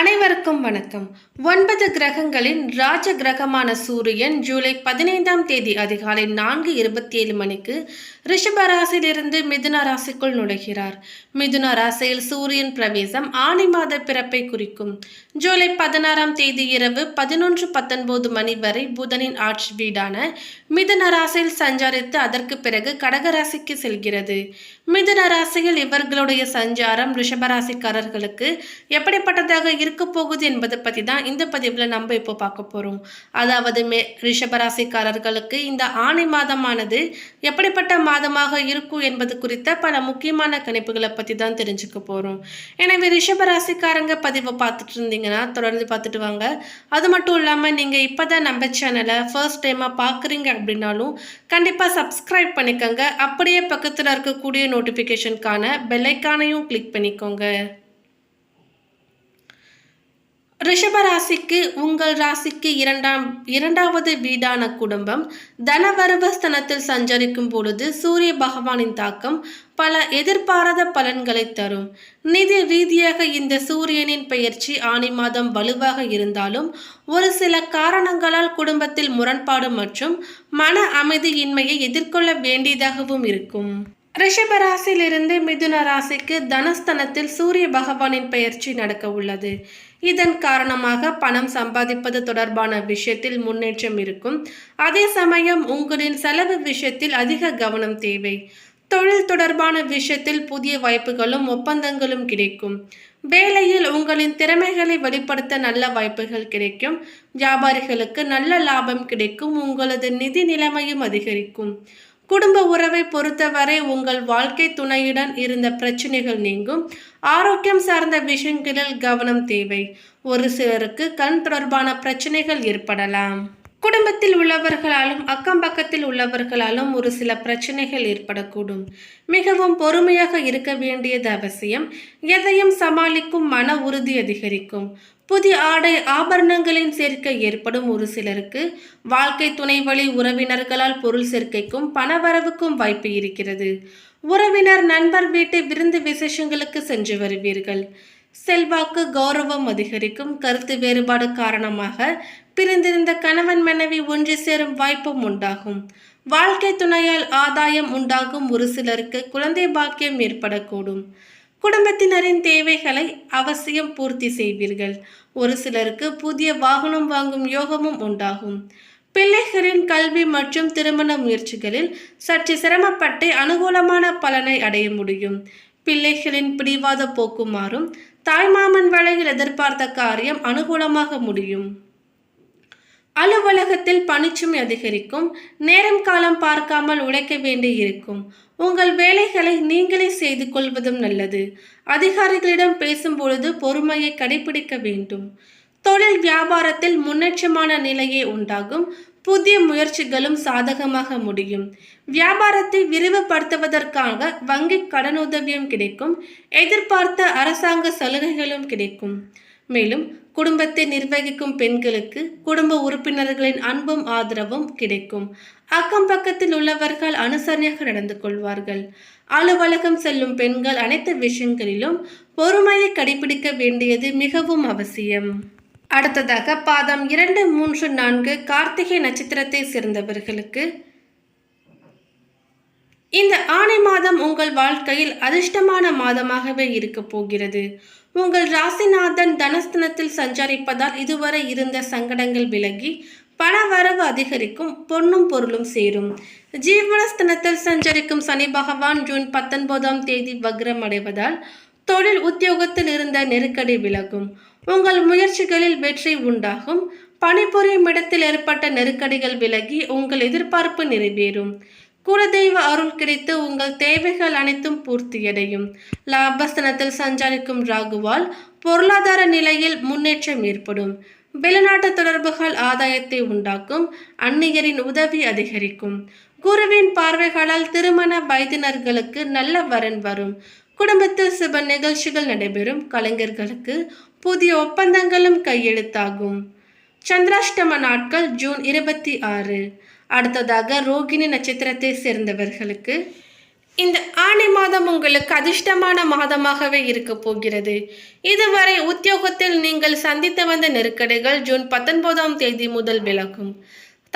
அனைவருக்கும் வணக்கம். ஒன்பது கிரகங்களின் ராஜ கிரகமான சூரியன் ஜூலை பதினைந்தாம் தேதி அதிகாலை நான்கு இருபத்தி ஏழு மணிக்கு ரிஷப ராசியிலிருந்து மிதுன ராசிக்குள் நுழைகிறார். மிதுன ராசியில் சூரியன் பிரவேசம் ஆணி மாத பிறப்பை குறிக்கும். ஜூலை பதினாறாம் தேதி இரவு பதினொன்று பத்தொன்பது மணி வரை புதனின் ஆட்சி வீடான மிதுன ராசியில் சஞ்சரித்து அதற்கு பிறகு கடகராசிக்கு செல்கிறது. மிதுன ராசியில் இவர்களுடைய சஞ்சாரம் ரிஷபராசிக்காரர்களுக்கு எப்படிப்பட்டதாக இருக்க போகுது என்பதை பற்றி தான் இந்த பதிவில் நம்ம இப்போ பார்க்க போகிறோம் அதாவது மே ரிஷபராசிக்காரர்களுக்கு இந்த ஆணி மாதமானது எப்படிப்பட்ட மாதமாக இருக்கும் என்பது குறித்த பல முக்கியமான கணிப்புகளை பற்றி தான் தெரிஞ்சுக்க போகிறோம் எனவே ரிஷபராசிக்காரங்க பதிவை பார்த்துட்டு இருந்தீங்கன்னா தொடர்ந்து பார்த்துட்டு வாங்க. அது மட்டும் இல்லாமல் நீங்கள் இப்போ தான் நம்ம சேனலை ஃபர்ஸ்ட் டைமாக பார்க்குறீங்க அப்படின்னாலும் கண்டிப்பாக சப்ஸ்கிரைப் பண்ணிக்கோங்க. அப்படியே பக்கத்தில் இருக்கக்கூடிய நோட்டிஃபிகேஷனுக்கான பெல்லைக்கானையும் கிளிக் பண்ணிக்கோங்க. ரிஷப ராசிக்கு உங்கள் ராசிக்கு இரண்டாம் இரண்டாவது வீடான குடும்பம் தனவரவஸ்தனத்தில் சஞ்சரிக்கும் பொழுது சூரிய பகவானின் தாக்கம் பல எதிர்பாராத பலன்களை தரும். நிதி ரீதியாக இந்த சூரியனின் பெயர்ச்சி ஆணி மாதம் வலுவாக இருந்தாலும் ஒரு சில காரணங்களால் குடும்பத்தில் முரண்பாடு மற்றும் மன அமைதியின்மையை எதிர்கொள்ள வேண்டியதாகவும் இருக்கும். ரிஷபராசிலிருந்து மிதுன ராசிக்கு தனஸ்தனத்தில் சூரிய பகவானின் பெயர்ச்சி நடக்க உள்ளது. இதன் காரணமாக பணம் சம்பாதிப்பது தொடர்பான விஷயத்தில் முன்னேற்றம் இருக்கும். அதே சமயம் உங்களின் செலவு விஷயத்தில் அதிக கவனம் தேவை. தொழில் தொடர்பான விஷயத்தில் புதிய வாய்ப்புகளும் ஒப்பந்தங்களும் கிடைக்கும். வேலையில் உங்களின் திறமைகளை வெளிப்படுத்த நல்ல வாய்ப்புகள் கிடைக்கும். வியாபாரிகளுக்கு நல்ல லாபம் கிடைக்கும். உங்களது நிதி நிலைமையும் அதிகரிக்கும். குடும்ப உறவை பொறுத்தவரை உங்கள் வாழ்க்கை துணையுடன் இருந்த பிரச்சனைகள் நீங்கும். ஆரோக்கியம் சார்ந்த விஷயங்களில் கவனம் தேவை. ஒரு சிலருக்கு கண் தொடர்பான பிரச்சனைகள் ஏற்படலாம். குடும்பத்தில் உள்ளவர்களாலும் அக்கம் பக்கத்தில் உள்ளவர்களாலும் ஒரு சில பிரச்சனைகள் ஏற்படக்கூடும். மிகவும் பொறுமையாக இருக்க வேண்டியது அவசியம். எதையும் சமாளிக்கும் மன உறுதி அதிகரிக்கும். புதிய ஆடை ஆபரணங்களின் சேர்க்கை ஏற்படும் ஒரு சிலருக்கு வாழ்க்கை துணை வழி உறவினர்களால் பொருள் சேர்க்கைக்கும் பணவரவுக்கும் வாய்ப்பு இருக்கிறது. உறவினர் நண்பர் வீட்டு விருந்து விசேஷங்களுக்கு சென்று வருவீர்கள். செல்வாக்கு கௌரவம் அதிகரிக்கும் கருத்து வேறுபாடு காரணமாக பிரிந்திருந்த கணவன் மனைவி ஒன்று சேரும் வாய்ப்பும் உண்டாகும். வாழ்க்கை துணையால் ஆதாயம் உண்டாகும் ஒரு சிலருக்கு குழந்தை பாக்கியம் ஏற்படக்கூடும். குடும்பத்தினரின் தேவைகளை அவசியம் பூர்த்தி செய்வீர்கள். ஒரு சிலருக்கு புதிய வாகனம் வாங்கும் யோகமும் உண்டாகும். பிள்ளைகளின் கல்வி மற்றும் திருமண முயற்சிகளில் சற்று சிரமப்பட்டு அனுகூலமான பலனை அடைய முடியும். பிள்ளைகளின் பிடிவாத போக்குமாறும் தாய்மாமன் வேளையில் எதிர்பார்த்த காரியம் அனுகூலமாக முடியும். அலுவலகத்தில் பணிச்சுமை அதிகரிக்கும். நேரம் காலம் பார்க்காமல் உழைக்க வேண்டி இருக்கும் உங்கள் வேலைகளை நீங்களே செய்து கொள்வதும் நல்லது. அதிகாரிகளிடம் பேசும்பொழுது பொறுமையை கடைபிடிக்க வேண்டும். தொழில் வியாபாரத்தில் முன்னேற்றமான நிலையே உண்டாகும். புதிய முயற்சிகளும் சாதகமாக முடியும். வியாபாரத்தை விரிவுபடுத்துவதற்காக வங்கி கடனுதவியும் கிடைக்கும். எதிர்பார்த்த அரசாங்க சலுகைகளும் கிடைக்கும். மேலும் குடும்பத்தை நிர்வகிக்கும் பெண்களுக்கு குடும்ப உறுப்பினர்களின் அன்பும் ஆதரவும் கிடைக்கும். அக்கம் பக்கத்தில் உள்ளவர்கள் அனுசரணையாக நடந்து கொள்வார்கள். அலுவலகம் செல்லும் பெண்கள் அனைத்து விஷயங்களிலும் பொறுமையை கடைபிடிக்க வேண்டியது மிகவும் அவசியம். அடுத்ததாக பாதம் இரண்டு மூன்று நான்கு கார்த்திகை நட்சத்திரத்தை சேர்ந்தவர்களுக்கு. இந்த ஆணை மாதம் உங்கள் வாழ்க்கையில் அதிர்ஷ்டமான மாதமாகவே இருக்க போகிறது. உங்கள் ராசிநாதன் தனஸ்தனத்தில் சஞ்சரிப்பதால் இதுவரை இருந்த சங்கடங்கள் விலகி பண வரவு அதிகரிக்கும் பொன்னும் பொருளும் சேரும். ஜீவனஸ்தனத்தில் சஞ்சரிக்கும் சனி பகவான் ஜூன் பத்தொன்பதாம் தேதி வக்ரம் அடைவதால் தொழில் உத்தியோகத்தில் இருந்த நெருக்கடி விலகும். உங்கள் முயற்சிகளில் வெற்றி உண்டாகும். பணிபுரியும் இடத்தில் ஏற்பட்ட நெருக்கடிகள் விலகி உங்கள் எதிர்பார்ப்பு நிறைவேறும். குலதெய்வ அருள் கிடைத்து உங்கள் தேவைகள் அனைத்தும் பூர்த்தியடையும். லாபஸ்தனத்தில் சஞ்சரிக்கும் ராகுவால் பொருளாதார நிலையில் முன்னேற்றம் ஏற்படும். வெளிநாட்டு தொடர்புகள் ஆதாயத்தை உண்டாக்கும். அந்நியரின் உதவி அதிகரிக்கும். குருவின் பார்வைகளால் திருமண வயதினர்களுக்கு நல்ல வரன் வரும். குடும்பத்தில் சுப நிகழ்ச்சிகள் நடைபெறும். கலைஞர்களுக்கு புதிய ஒப்பந்தங்களும் கையெழுத்தாகும். சந்திராஷ்டம நாட்கள் ஜூன் இருபத்தி ஆறு. அடுத்ததாக ரோகிணி நட்சத்திரத்தை சேர்ந்தவர்களுக்கு. இந்த ஆணி மாதம் உங்களுக்கு அதிர்ஷ்டமான மாதமாகவே இருக்க போகிறது. இதுவரை உத்தியோகத்தில் நீங்கள் சந்தித்து வந்த நெருக்கடிகள் ஜூன் பத்தொன்பதாம் தேதி முதல் விலகும்.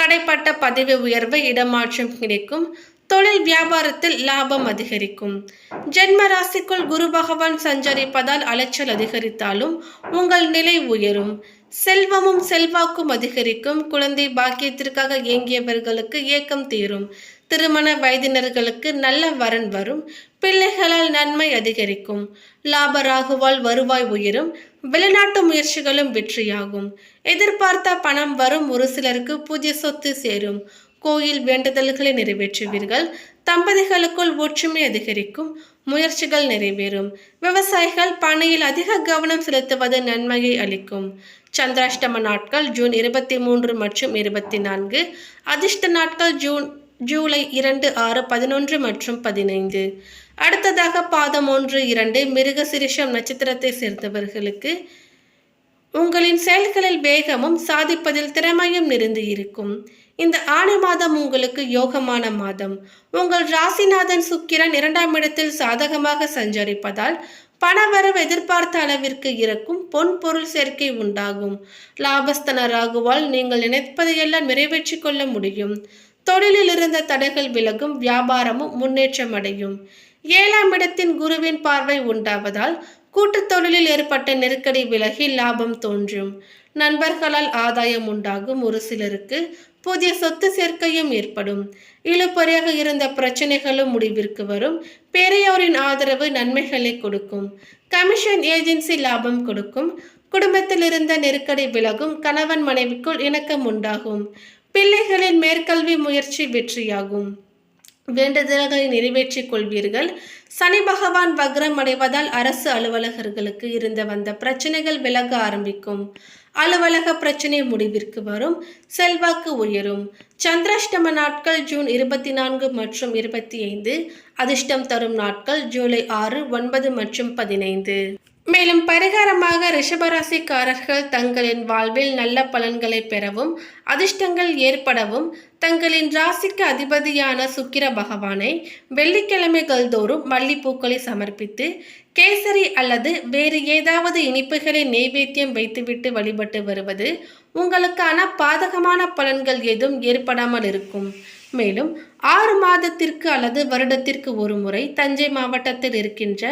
தடைப்பட்ட பதவி உயர்வு இடமாற்றம் கிடைக்கும். தொழில் வியாபாரத்தில் லாபம் அதிகரிக்கும். ஜென்ம ராசிக்குள் குரு பகவான் சஞ்சரிப்பதால் அலைச்சல் அதிகரித்தாலும் உங்கள் நிலை உயரும். செல்வமும் செல்வாக்கும் அதிகரிக்கும். குழந்தை பாக்கியத்திற்காக இயங்கியவர்களுக்கு ஏக்கம் தீரும். திருமண வயதினர்களுக்கு நல்ல வரன் வரும். பிள்ளைகளால் நன்மை அதிகரிக்கும். லாப ராகுவால் வருவாய் உயரும். வெளிநாட்டு முயற்சிகளும் வெற்றியாகும். எதிர்பார்த்த பணம் வரும். ஒரு சிலருக்கு புதிய சொத்து சேரும். கோயில் வேண்டுதல்களை நிறைவேற்றுவீர்கள். தம்பதிகளுக்குள் ஒற்றுமை அதிகரிக்கும். முயற்சிகள் நிறைவேறும். விவசாயிகள் பணியில் அதிக கவனம் செலுத்துவது நன்மையை அளிக்கும். சந்திராஷ்டம நாட்கள் ஜூன் இருபத்தி மூன்று மற்றும் இருபத்தி நான்கு. அதிர்ஷ்ட நாட்கள் ஜூன் ஜூலை இரண்டு ஆறு பதினொன்று மற்றும் பதினைந்து. அடுத்ததாக பாதம் ஒன்று இரண்டு மிருகசிரிஷம் நட்சத்திரத்தை சேர்ந்தவர்களுக்கு உங்களின் செயல்களில் வேகமும் சாதிப்பதில் திறமையும் நிறைந்து இருக்கும். இந்த ஆணி மாதம் உங்களுக்கு யோகமான மாதம். உங்கள் ராசிநாதன் சுக்கிரன் இரண்டாம் இடத்தில் சாதகமாக சஞ்சரிப்பதால் பணவரவு எதிர்பார்த்த அளவிற்கு இருக்கும் பொன் பொருள் சேர்க்கை உண்டாகும். லாபஸ்தன ராகுவால் நீங்கள் நினைப்பதையெல்லாம் நிறைவேற்றிக் கொள்ள முடியும். தொழிலில் இருந்த தடைகள் விலகும் வியாபாரமும் முன்னேற்றம் அடையும். ஏழாம் இடத்தின் குருவின் பார்வை உண்டாவதால் கூட்டுத் தொழிலில் ஏற்பட்ட நெருக்கடி விலகி லாபம் தோன்றும். நண்பர்களால் ஆதாயம் உண்டாகும் ஒரு சிலருக்கு புதிய சொத்து சேர்க்கையும் ஏற்படும். இழுபறையாக இருந்த பிரச்சனைகளும் முடிவிற்கு வரும். பெரியோரின் ஆதரவு நன்மைகளை கொடுக்கும். கமிஷன் ஏஜென்சி லாபம் கொடுக்கும். குடும்பத்தில் இருந்த நெருக்கடி விலகும் கணவன் மனைவிக்குள் இணக்கம் உண்டாகும். பிள்ளைகளின் மேற்கல்வி முயற்சி வெற்றியாகும். வேண்டுதல்களை நிறைவேற்றிக் கொள்வீர்கள். சனி பகவான் வக்ரம் அடைவதால் அரசு அலுவலகர்களுக்கு இருந்து வந்த பிரச்சனைகள் விலக ஆரம்பிக்கும். அலுவலக பிரச்சனை முடிவிற்கு வரும். செல்வாக்கு உயரும். சந்திராஷ்டம நாட்கள் ஜூன் இருபத்தி நான்கு மற்றும் இருபத்தி ஐந்து அதிர்ஷ்டம் தரும் நாட்கள் ஜூலை ஆறு ஒன்பது மற்றும் பதினைந்து. மேலும் பரிகாரமாக ரிஷபராசிக்காரர்கள் தங்களின் வாழ்வில் நல்ல பலன்களை பெறவும் அதிர்ஷ்டங்கள் ஏற்படவும் தங்களின் ராசிக்கு அதிபதியான சுக்கிர பகவானை வெள்ளிக்கிழமைகள் தோறும் மல்லிப்பூக்களை சமர்ப்பித்து கேசரி அல்லது வேறு ஏதாவது இனிப்புகளை நெய்வேத்தியம் வைத்துவிட்டு வழிபட்டு வருவது உங்களுக்கான பாதகமான பலன்கள் எதுவும் ஏற்படாமல் இருக்கும். மேலும் ஆறு மாதத்திற்கு அல்லது வருடத்திற்கு ஒரு முறை தஞ்சை மாவட்டத்தில் இருக்கின்ற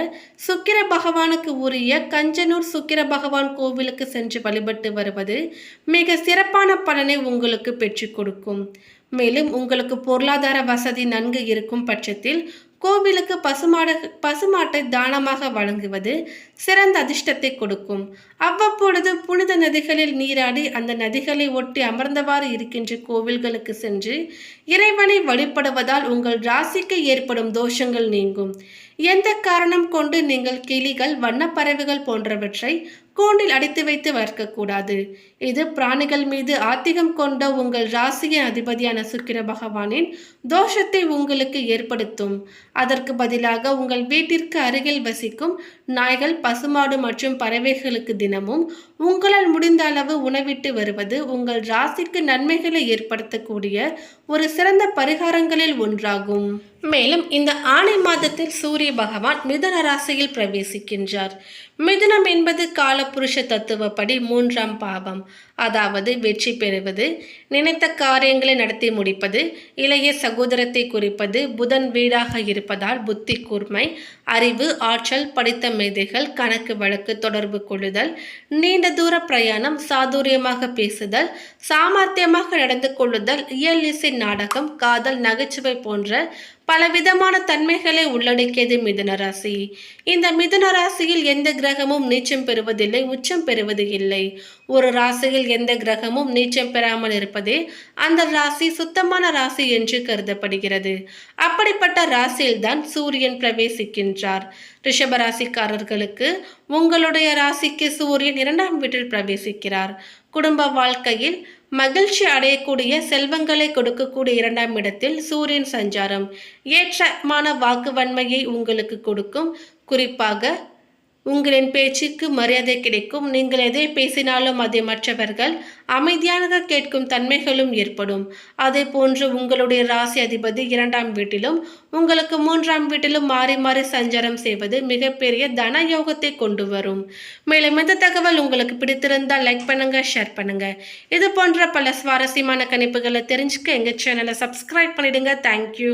சுக்கிர பகவானுக்கு உரிய கஞ்சனூர் சுக்கிர பகவான் கோவிலுக்கு சென்று வழிபட்டு வருவது மிக சிறப்பான பலனை உங்களுக்கு பெற்றுக் கொடுக்கும். மேலும் உங்களுக்கு பொருளாதார வசதி நன்கு இருக்கும் பட்சத்தில் கோவிலுக்கு பசுமாட பசுமாட்டை தானமாக வழங்குவது சிறந்த அதிர்ஷ்டத்தை கொடுக்கும். அவ்வப்பொழுது புனித நதிகளில் நீராடி அந்த நதிகளை ஒட்டி அமர்ந்தவாறு இருக்கின்ற கோவில்களுக்கு சென்று இறைவனை வழிபடுவதால் உங்கள் ராசிக்கு ஏற்படும் தோஷங்கள் நீங்கும். எந்த காரணம் கொண்டு நீங்கள் கிளிகள் வண்ணப்பறவைகள் போன்றவற்றை கூண்டில் அடைத்து வைத்து வளர்க்கக்கூடாது? இது பிராணிகள் மீது ஆத்திகம் கொண்ட உங்கள் ராசியின் அதிபதியான சுக்கிர பகவானின் தோஷத்தை உங்களுக்கு ஏற்படுத்தும். அதற்கு பதிலாக உங்கள் வீட்டிற்கு அருகில் வசிக்கும் நாய்கள் பசுமாடு மற்றும் பறவைகளுக்கு தினமும் உங்களால் முடிந்த அளவு உணவிட்டு வருவது உங்கள் ராசிக்கு நன்மைகளை ஏற்படுத்தக்கூடிய ஒரு சிறந்த பரிகாரங்களில் ஒன்றாகும். மேலும் இந்த ஆணை மாதத்தில் சூரிய பகவான் மிதுன ராசியில் பிரவேசிக்கின்றார். மிதுனம் என்பது காலபுருஷ தத்துவப்படி மூன்றாம் பாவம். அதாவது வெற்றி பெறுவது நினைத்த காரியங்களை நடத்தி முடிப்பது இளைய சகோதரத்தை குறிப்பது புதன் வீடாக இருப்பதால் புத்தி கூர்மை அறிவு ஆற்றல் படித்த மேதைகள் கணக்கு வழக்கு தொடர்பு கொள்ளுதல் நீண்ட தூர பிரயாணம் சாதுரியமாக பேசுதல் சாமர்த்தியமாக நடந்து கொள்ளுதல் இயல் இசை நாடகம் காதல் நகைச்சுவை போன்ற பலவிதமான தன்மைகளை உள்ளடக்கியது மிதுன ராசி இந்த மிதுன ராசியில் எந்த கிரகமும் நீச்சம் பெறுவதில்லை உச்சம் பெறுவது இல்லை. ஒரு ராசியில் எந்த கிரகமும் நீச்சம் பெறாமல் இருப்பதே அந்த ராசி சுத்தமான ராசி என்று கருதப்படுகிறது. அப்படிப்பட்ட ராசியில்தான் சூரியன் பிரவேசிக்கின்றார். ரிஷப ராசிக்காரர்களுக்கு உங்களுடைய ராசிக்கு சூரியன் இரண்டாம் வீட்டில் பிரவேசிக்கிறார். குடும்ப வாழ்க்கையில் மகிழ்ச்சி அடையக்கூடிய செல்வங்களை கொடுக்கக்கூடிய இரண்டாம் இடத்தில் சூரியன் சஞ்சாரம். ஏற்றமான வாக்குவன்மையை உங்களுக்கு கொடுக்கும். குறிப்பாக உங்களின் பேச்சுக்கு மரியாதை கிடைக்கும். நீங்கள் எதை பேசினாலும் அதை மற்றவர்கள் அமைதியாக கேட்கும் தன்மைகளும் ஏற்படும். அதே போன்று உங்களுடைய ராசி அதிபதி இரண்டாம் வீட்டிலும் உங்களுக்கு மூன்றாம் வீட்டிலும் மாறி மாறி சஞ்சாரம் செய்வது மிகப்பெரிய தன யோகத்தை கொண்டு வரும். மேலும் இந்த தகவல் உங்களுக்கு பிடித்திருந்தால் லைக் பண்ணுங்க ஷேர் பண்ணுங்க. இது போன்ற பல சுவாரஸ்யமான கணிப்புகளை தெரிஞ்சுக்க எங்கள் சேனலை சப்ஸ்கிரைப் பண்ணிடுங்க. தேங்க்யூ